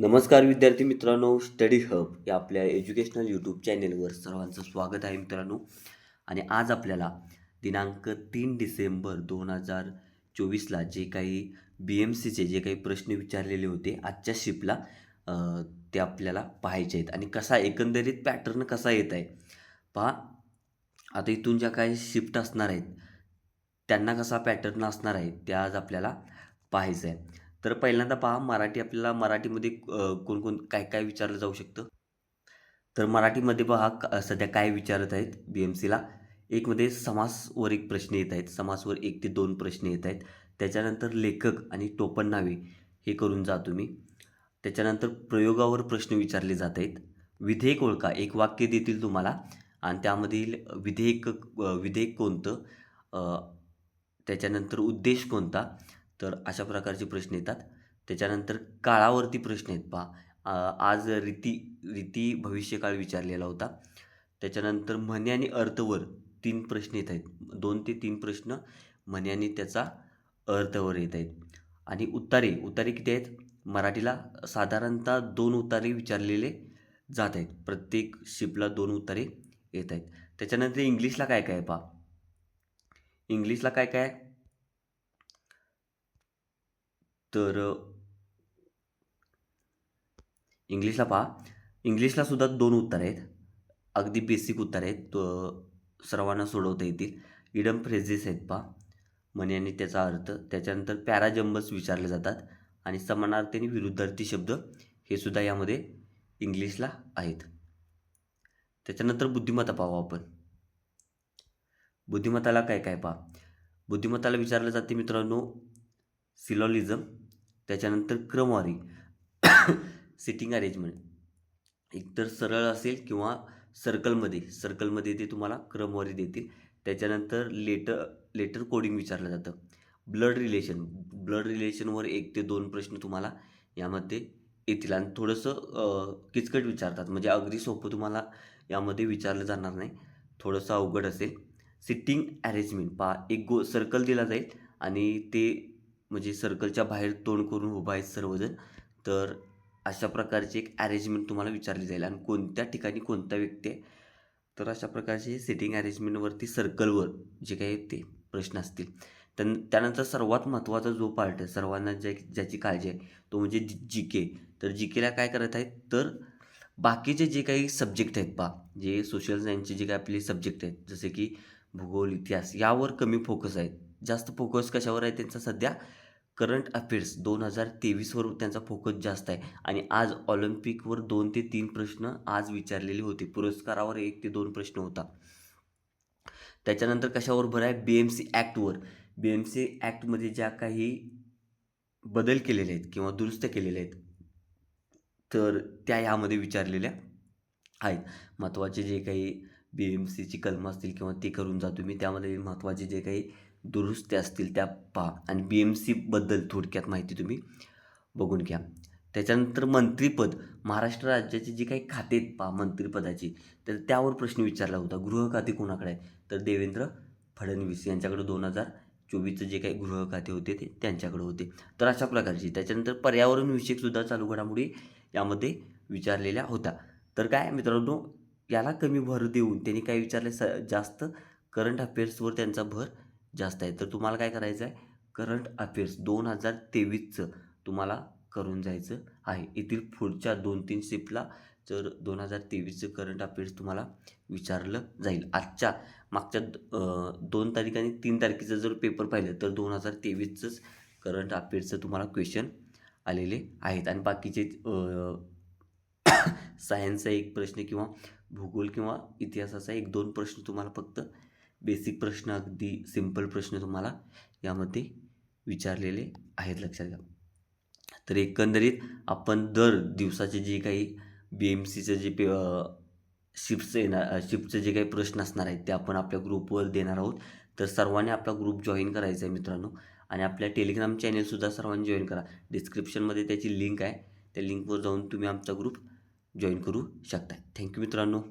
नमस्कार विद्यार्थी मित्रांनो स्टडी हब या आपल्या एज्युकेशनल यूट्यूब चॅनेलवर सर्वांचं स्वागत आहे मित्रांनो. आणि आज आपल्याला दिनांक तीन डिसेंबर दोन हजार चोवीसला जे काही बी एम सीचे जे काही प्रश्न विचारलेले होते आजच्या शिपला ते आपल्याला पाहायचे आहेत. आणि कसा एकंदरीत पॅटर्न कसा येत आहे? पहा आता इथून ज्या काही शिफ्ट असणार आहेत त्यांना कसा पॅटर्न असणार आहे ते आज आपल्याला पाहायचं आहे. तर पहिल्यांदा पहा मराठी आपल्याला मराठीमध्ये कोणकोण काय काय विचारलं जाऊ शकतं? तर मराठीमध्ये पहा सध्या काय विचारत आहेत बी एम सीला एकमध्ये समासवर एक प्रश्न येत आहेत. समासवर एक ते दोन प्रश्न येत आहेत. त्याच्यानंतर लेखक आणि टोपण नावे हे करून जा तुम्ही त्याच्यानंतर प्रयोगावर प्रश्न विचारले जात आहेत. विधेयक ओळखा. एक वाक्य देतील तुम्हाला. आणि त्यामधील विधेयक विधेयक कोणतं? त्याच्यानंतर उद्देश कोणता? तर अशा प्रकारचे प्रश्न येतात. त्याच्यानंतर काळावरती प्रश्न आहेत पहा. आज रीती रीती भविष्यकाळ विचारलेला होता. त्याच्यानंतर म्हणे आणि अर्थवर तीन प्रश्न येत आहेत. दोन ते तीन प्रश्न म्हणे आणि त्याचा अर्थवर येत आहेत. आणि उत्तारे उत्तारे किती आहेत? मराठीला साधारणतः दोन उतारे विचारलेले जात आहेत. प्रत्येक शिपला दोन उतारे येत आहेत. त्याच्यानंतर इंग्लिशला काय काय आहे पहा? इंग्लिशला काय काय आहे? तर इंग्लिशला पहा. इंग्लिशला सुद्धा दोन उत्तर आहेत. अगदी बेसिक उत्तर आहेत. तो सर्वांना सोडवता येतील. इडम फ्रेझेस आहेत पहा. म्हणे आणि त्याचा अर्थ त्याच्यानंतर पॅराजंबस विचारले जातात आणि समानार्थी आणि विरुद्धार्थी शब्द हे सुद्धा यामध्ये इंग्लिशला आहेत. त्याच्यानंतर बुद्धिमत्ता पाहू आपण. बुद्धिमत्ताला काय काय पहा. बुद्धिमत्ताला विचारलं जाते मित्रांनो सिलॉलिझम त्याच्यानंतर क्रमवारी सिटिंग अरेंजमेंट एकतर सरळ असेल किंवा सर्कलमध्ये सर्कलमध्ये ते तुम्हाला क्रमवारी देतील. त्याच्यानंतर लेटर लेटर कोडिंग विचारलं जातं. ब्लड रिलेशन ब्लड रिलेशनवर एक ते दोन प्रश्न तुम्हाला यामध्ये येतील. आणि थोडंसं किचकट विचारतात. म्हणजे अगदी सोपं तुम्हाला यामध्ये विचारलं जाणार नाही. थोडंसं अवघड असेल. सिटिंग अरेंजमेंट पहा एक गो सर्कल दिला जाईल आणि ते म्हणजे सर्कलच्या बाहेर तोंड करून उभा आहेत सर्वजण. तर अशा प्रकारची एक अरेंजमेंट तुम्हाला विचारली जाईल. आणि कोणत्या ठिकाणी कोणता व्यक्ती आहे? तर अशा प्रकारचे सिटिंग अरेंजमेंटवरती सर्कलवर जे काही ते प्रश्न असतील. त्यान त्यानंतर सर्वात महत्त्वाचा जो पार्ट आहे सर्वांना ज्या ज्याची काळजी आहे तो म्हणजे जी के तर जी केला काय करत आहेत? तर बाकीचे जे काही सब्जेक्ट आहेत पा जे सोशल सायन्सचे जे काही आपले सब्जेक्ट आहेत जसे की भूगोल इतिहास यावर कमी फोकस आहेत. जास्त फोकस कशावर आहे त्यांचा सध्या? Current affairs. दोन हजार तेवीसवर त्यांचा फोकस जास्त आहे. आणि आज ऑलिम्पिकवर दोन ते तीन प्रश्न आज विचारलेले होते. पुरस्कारावर एक ते दोन प्रश्न होता. त्याच्यानंतर कशावर भर आहे? बी एम सी ॲक्टवर बी एम सी ॲक्टमध्ये ज्या काही बदल केलेले आहेत किंवा दुरुस्त केलेले आहेत तर त्या ह्यामध्ये विचारलेल्या आहेत. महत्त्वाचे जे काही बी एम सीची कलमं असतील किंवा ते करून जा तुम्ही. त्यामध्ये महत्त्वाचे जे काही दुरुस्त्या असतील त्या पहा आणि बी एम सीबद्दल थोडक्यात माहिती तुम्ही बघून घ्या. त्याच्यानंतर मंत्रिपद. महाराष्ट्र राज्याचे जे काही खाते आहेत पहा मंत्रिपदाची तर त्यावर प्रश्न विचारला होता. गृह खाते कोणाकडे आहे? तर देवेंद्र फडणवीस यांच्याकडे दोन हजार चोवीसचं जे काही गृह खाते होते ते त्यांच्याकडे होते. तर अशा प्रकारची. त्याच्यानंतर पर्यावरणविषयकसुद्धा चालू घडामोडी यामध्ये विचारलेल्या होत्या. तर काय मित्रांनो याला कमी भर देऊन त्यांनी काय विचारले स जास्त करंट अफेअर्सवर त्यांचा भर जास्त आहे. तर तुम्हाला काय करायचं आहे? करंट अफेअर्स दोन हजार तेवीसचं तुम्हाला करून जायचं आहे. येथील पुढच्या दोन तीन शिफ्टला जर दोन हजार तेवीसचं करंट अफेअर्स तुम्हाला विचारलं जाईल. आजच्या मागच्या दोन तारीख आणि तीन तारखेचं जर पेपर पाहिलं तर दोन हजार तेवीसचंच करंट अफेअर्सचं तुम्हाला क्वेश्चन आलेले आहेत. आणि बाकीचे सायन्सचा एक प्रश्न किंवा भूगोल किंवा इतिहासाचा एक दोन प्रश्न तुम्हाला फक्त बेसिक प्रश्न अगदी सिंपल प्रश्न तुम्हाला यामध्ये विचारलेले आहेत लक्षात घ्या. तर एकंदरीत आपण दर दिवसाचे जे काही बी एम सीचं जे पे शिफ्टचं येणार शिफ्टचे जे काही प्रश्न असणार आहेत ते आपण आपल्या ग्रुपवर देणार आहोत. तर सर्वांनी आपला ग्रुप जॉईन करायचा आहे मित्रांनो. आणि आपल्या टेलिग्राम चॅनेलसुद्धा सर्वांनी जॉईन करा. डिस्क्रिप्शनमध्ये त्याची लिंक आहे. त्या लिंकवर जाऊन तुम्ही आमचा ग्रुप जॉईन करू शकता थँक्यू मित्रांनो.